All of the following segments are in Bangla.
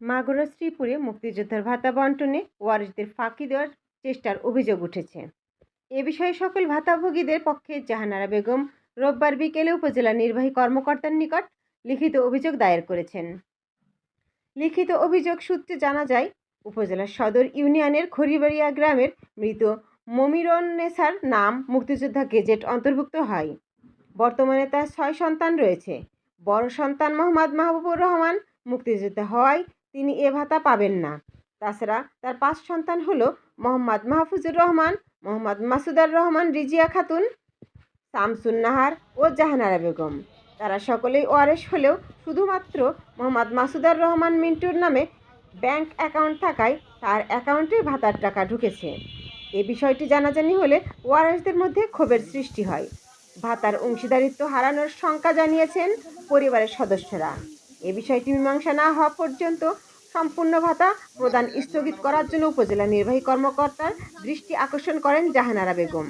মাগুরা, শ্রীপুরে মুক্তিযোদ্ধার ভাতা বন্টনে ওয়ারিশদের ফাঁকি দেওয়ার চেষ্টার অভিযোগ উঠেছে। এ বিষয়ে সকল ভাতাভোগীদের পক্ষে জাহানারা বেগম রোববার বিকেলে উপজেলা নির্বাহী কর্মকর্তার নিকট লিখিত অভিযোগ দায়ের করেছেন। লিখিত অভিযোগ সূত্রে জানা যায় উপজেলার সদর ইউনিয়নের খড়িবাড়িয়া গ্রামের মৃত মমিরুন্নেসার নাম মুক্তিযোদ্ধা গেজেট অন্তর্ভুক্ত হয়। বর্তমানে তার ছয় সন্তান রয়েছে। বড় সন্তান মোহাম্মদ মাহবুবুর রহমান মুক্তিযোদ্ধা হওয়ায় তিনি এ ভাতা পাবেন না। তাছাড়া তার পাঁচ সন্তান হলো মোহাম্মদ মাহফুজুর রহমান, মোহাম্মদ মাসুদার রহমান, রিজিয়া খাতুন শামসুন নাহার ও জাহানারা বেগম। তারা সকলেই ওয়ারেস হলেও শুধুমাত্র মোহাম্মদ মাসুদার রহমান মিন্টুর নামে ব্যাংক অ্যাকাউন্ট থাকায় তার অ্যাকাউন্টে ভাতার টাকা ঢুকেছে। এ বিষয়টি জানাজানি হলে ওয়ারেসদের মধ্যে ক্ষোভের সৃষ্টি হয়। ভাতার অংশীদারিত্ব হারানোর শঙ্কা জানিয়েছেন পরিবারের সদস্যরা। এ বিষয়টি মীমাংসা না হওয়া পর্যন্ত সম্পূর্ণ ভাতা প্রদান স্থগিত করার জন্য উপজেলা নির্বাহী কর্মকর্তার দৃষ্টি আকর্ষণ করেন জাহানারা বেগম।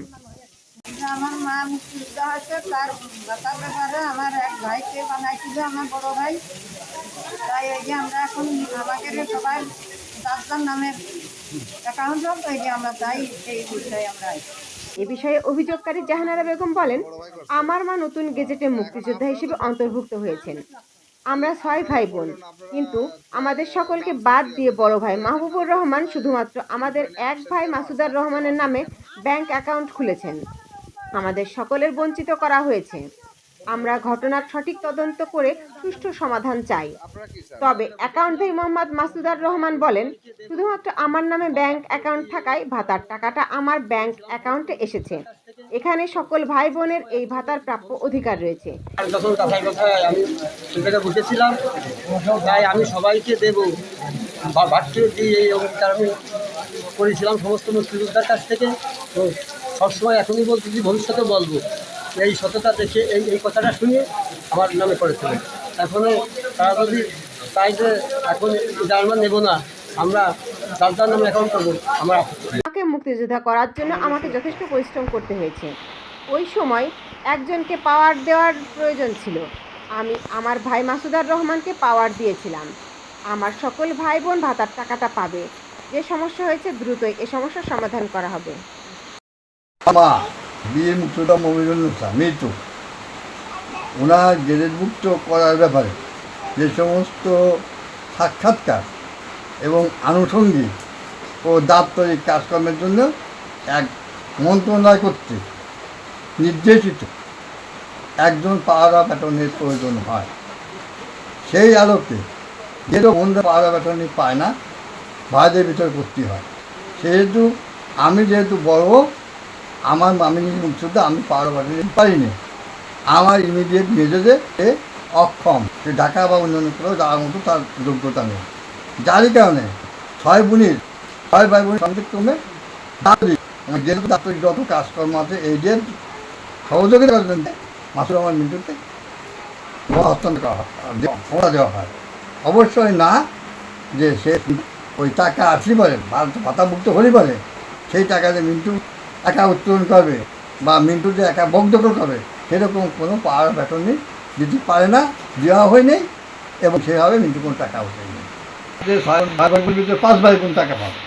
আমার মা মুক্তিযোদ্ধা হয়েছে তার ভাতার ব্যাপারে আমার এক ভাইকে বানাইছিল আমার বড় ভাই। তাই এই যে আমরা এখন আমাদের সবাই যার নামের অ্যাকাউন্ট হোক এই যে আমরা তাই এই বিষয়ে আমরা এ বিষয়ে অভিযোগকারী জাহানারা বেগম বলেন আমার মা নতুন গেজেটে মুক্তিযোদ্ধা হিসেবে অন্তর্ভুক্ত হয়েছেন। আমরা ছয় ভাই বোন। কিন্তু আমাদের সকলকে বাদ দিয়ে বড় ভাই মাহবুবুর রহমান শুধুমাত্র আমাদের এক ভাই মাসুদার রহমানের নামে ব্যাংক অ্যাকাউন্ট খুলেছেন। আমাদের সকলের বঞ্চিত করা হয়েছে। আমরা ঘটনার সঠিক তদন্ত করে সুষ্ঠু সমাধান চাই। তবে অ্যাকাউন্ট অ্যাকাউন্টধারী মোহাম্মদ মাসুদার রহমান বলেন, শুধুমাত্র আমার নামে ব্যাংক অ্যাকাউন্ট থাকায় ভাতার টাকাটা আমার ব্যাংক অ্যাকাউন্টে এসেছে। এখানে সকল ভাই বোনের এই ভাতার প্রাপ্য অধিকার রয়েছে। আমি বসেছিলাম, তাই আমি সবাইকে দেবো। দিয়ে আমি করেছিলাম সমস্ত মুক্তিযোদ্ধার কাছ থেকে। তো সবসময় এখনই বলতে যে ভবিষ্যতে বলব। এই সততা দেখে এই এই কথাটা শুনে আমার নামে করেছিল এখনও তারা যদি তাই যে এখন জার্মান নেব না আমরা যার নামে অ্যাকাউন্ট করব আমরা আমাকে মুক্তিযোদ্ধা করার জন্য আমাকে যথেষ্ট পরিশ্রম করতে হয়েছে। ওই সময় একজনকে পাওয়ার দেওয়ার প্রয়োজন ছিল। আমি আমার ভাই মাসুদার রহমানকে পাওয়ার দিয়েছিলাম। আমার সকল ভাই বোন ভাতার টাকাটা পাবে। যে সমস্যা হয়েছে দ্রুতই এ সমস্যার সমাধান করা হবে। মা বিয়ে মুক্তটা মমিরুল নেতা মৃত্যু ওনার মুক্ত করার ব্যাপারে যে সমস্ত সাক্ষাৎকার এবং আনুষঙ্গিক ও দাপ্তরিক কাজকর্মের জন্য এক মন্ত্রণালয় কর্তৃক নির্দেশিত একজন পাহারা প্যাটর্নের প্রয়োজন হয়। সেই আলোকে যেহেতু বন্ধু পাহারা প্যাটর্নি পায় না ভাইদের ভিতরে করতে হয়। সেহেতু আমি যেহেতু বড়, আমার আমি মুক্ত আমি পাওয়ার বাড়ি পারিনি আমার ইমিডিয়েট মেজেজে এ অক্ষম, সে ঢাকা বা অন্যান্য কোথাও যাওয়ার মতো তার যোগ্যতা নেই। যারই কারণে ছয় বোনের, ছয় ভাই বোনের সংযুক্তমে আমার যেহেতু দাপ্তরিক যত কাজকর্ম আছে এই যে সহযোগিতা জন্য মাসুর রহমান মিন্টুতে হস্তান্তর করা হয় দেওয়া হয় অবশ্যই না যে সে ওই টাকা আসলি পারে ভাতাভুক্ত হলেই পারে, সেই টাকা যে মিন্টু একা উত্তোলন করবে বা মিন্টু যে একা বকদখল করবে, সেরকম কোনো পাওয়ার ব্যাটন নেই। যদি পারে না, দেওয়া হয়নি, এবং সেভাবে মিন্টু কোনো টাকা উঠেনি যে ছয় ভাই বোন পাঁচ ভাই বোন টাকা পাবে।